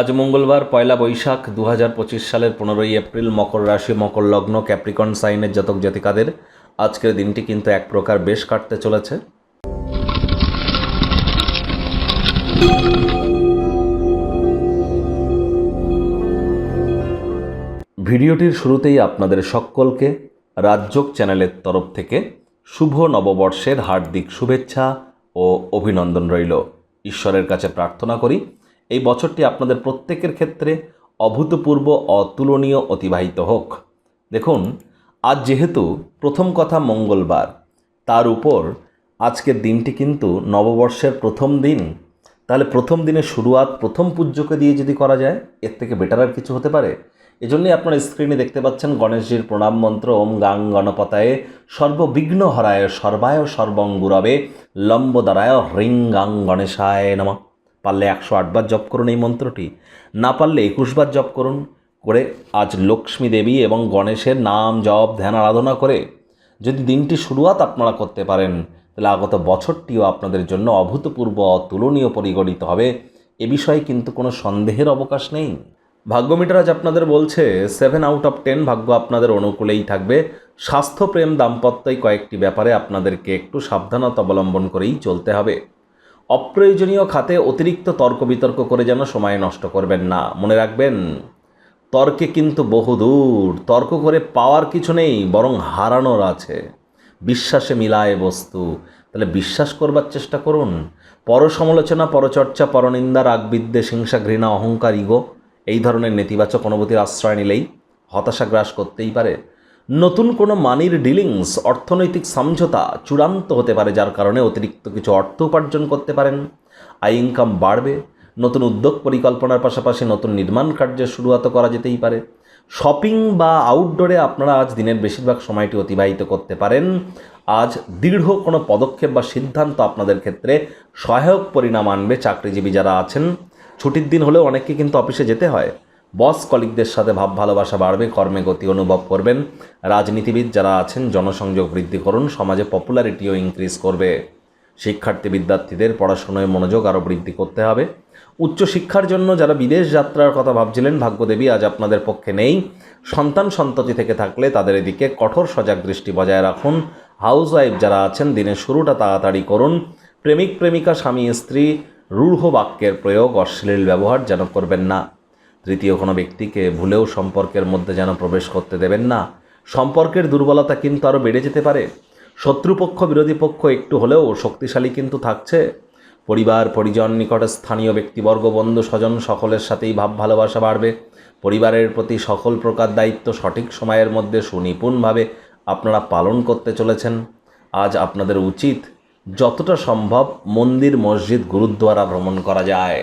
আজ মঙ্গলবার, পয়লা বৈশাখ দু হাজার পঁচিশ সালের পনেরোই এপ্রিল, মকর রাশি, মকর লগ্ন, ক্যাপ্রিকন সাইনের জাতক জাতিকাদের আজকের দিনটি কিন্তু এক প্রকার বেশ কাটতে চলেছে। ভিডিওটির শুরুতেই আপনাদের সকলকে রাজযোগ চ্যানেলের তরফ থেকে শুভ নববর্ষের হার্দিক শুভেচ্ছা ও অভিনন্দন রইল। ঈশ্বরের কাছে প্রার্থনা করি এই বছরটি আপনাদের প্রত্যেকের ক্ষেত্রে অভূতপূর্ব, অতুলনীয়, অতিবাহিত হোক। দেখুন, আজ যেহেতু প্রথম কথা মঙ্গলবার, তার উপর আজকের দিনটি কিন্তু নববর্ষের প্রথম দিন। তাহলে প্রথম দিনের শুরুয়াত, প্রথম পূজ্যকে দিয়ে যদি করা যায়, এর থেকে বেটার আর কিছু হতে পারে? এজন্যই আপনারা স্ক্রিনে দেখতে পাচ্ছেন গণেশজির প্রণাম মন্ত্র, ওম গাং গণপতায়ে সর্ববিঘ্ন হরায় সর্বায় সর্বঙ্গুরবে লম্বদারায় হ্রিং গাং গণেশায় নমঃ। পারলে একশো আটবার জপ করুন এই মন্ত্রটি। না পারলে একুশবার জপ করুন করে আজ লক্ষ্মী দেবী এবং গণেশের নাম জপ, ধ্যান, আরাধনা করে যদি দিনটি শুরুয়াত আপনারা করতে পারেন, তাহলে আগত বছরটিও আপনাদের জন্য অভূতপূর্ব অতুলনীয় পরিগণিত হবে। এ বিষয়ে কিন্তু কোনো সন্দেহের অবকাশ নেই। ভাগ্যমিটার আজ আপনাদের বলছে সেভেন আউট অফ টেন ভাগ্য আপনাদের অনুকূলেই থাকবে। স্বাস্থ্যপ্রেম দাম্পত্যই কয়েকটি ব্যাপারে আপনাদেরকে একটু সাবধানতা অবলম্বন করেই চলতে হবে। অপ্রয়োজনীয় খাতে অতিরিক্ত তর্ক বিতর্ক করে যেন সময় নষ্ট করবেন না। মনে রাখবেন, তর্কে কিন্তু বহুদূর তর্ক করে পাওয়ার কিছু নেই, বরং হারানোর আছে। বিশ্বাসে মিলায় বস্তু। তাহলে বিশ্বাস করবার চেষ্টা করুন। পর সমালোচনা পরচর্চা, পরনিন্দা রাগ বিদ্বেষ হিংসা, ঘৃণা, অহংকার, ইগো, এই ধরনের নেতিবাচক অনুভূতির আশ্রয় নিলেই হতাশা গ্রাস করতেই পারে। নতুন কোনো মানির ডিলিংস, অর্থনৈতিক সমঝোতা চূড়ান্ত হতে পারে, যার কারণে অতিরিক্ত কিছু অর্থ উপার্জন করতে পারেন। আয় ইনকাম বাড়বে, নতুন উদ্যোগ পরিকল্পনার পাশাপাশি নতুন নির্মাণ কার্যের শুরুয়াত করা যেতেই পারে। শপিং বা আউটডোরে আপনারা আজ দিনের বেশিরভাগ সময়টি অতিবাহিত করতে পারেন। আজ দৃঢ় কোনো পদক্ষেপ বা সিদ্ধান্ত আপনাদের ক্ষেত্রে সহায়ক পরিণাম আনবে চাকরিজীবী যারা আছেন। ছুটির দিন হলেও অনেককে কিন্তু অফিসে যেতে হয়। বস কলিকদের সাথে ভাব ভালোবাসা বাড়বে, কর্মে গতি অনুভব করবেন। রাজনীতিবিদ যারা আছেন, জনসংযোগ বৃদ্ধি করুন, সমাজে পপুলারিটিও ইনক্রিজ করবে। শিক্ষার্থী বিদ্যার্থীদের পড়াশোনায় মনোযোগ আরও বৃদ্ধি করতে হবে। উচ্চশিক্ষার জন্য যারা বিদেশ যাত্রার কথা ভাবছিলেন, ভাগ্যদেবী আজ আপনাদের পক্ষে নেই। সন্তান সন্ততি থেকে থাকলে তাদের এদিকে কঠোর সজাগ দৃষ্টি বজায় রাখুন। হাউস ওয়াইফ যারা আছেন, দিনের শুরুটা তাড়াতাড়ি করুন। প্রেমিক প্রেমিকা, স্বামী স্ত্রী, রূঢ় বাক্যের প্রয়োগ, অশ্লীল ব্যবহার যেন করবেন না। তৃতীয় কোনো ব্যক্তিকে ভুলেও সম্পর্কের মধ্যে যেন প্রবেশ করতে দেবেন না। সম্পর্কের দুর্বলতা কিন্তু আরও বেড়ে যেতে পারে। শত্রুপক্ষ, বিরোধী পক্ষ একটু হলেও শক্তিশালী কিন্তু থাকছে। পরিবার, পরিজন, নিকটে স্থানীয় ব্যক্তিবর্গ, বন্ধু, স্বজন সকলের সাথেই ভাব ভালোবাসা বাড়বে। পরিবারের প্রতি সকল প্রকার দায়িত্ব সঠিক সময়ের মধ্যে সুনিপুণভাবে আপনারা পালন করতে চলেছেন। আজ আপনাদের উচিত যতটা সম্ভব মন্দির, মসজিদ, গুরুদ্বারা ভ্রমণ করা যায়।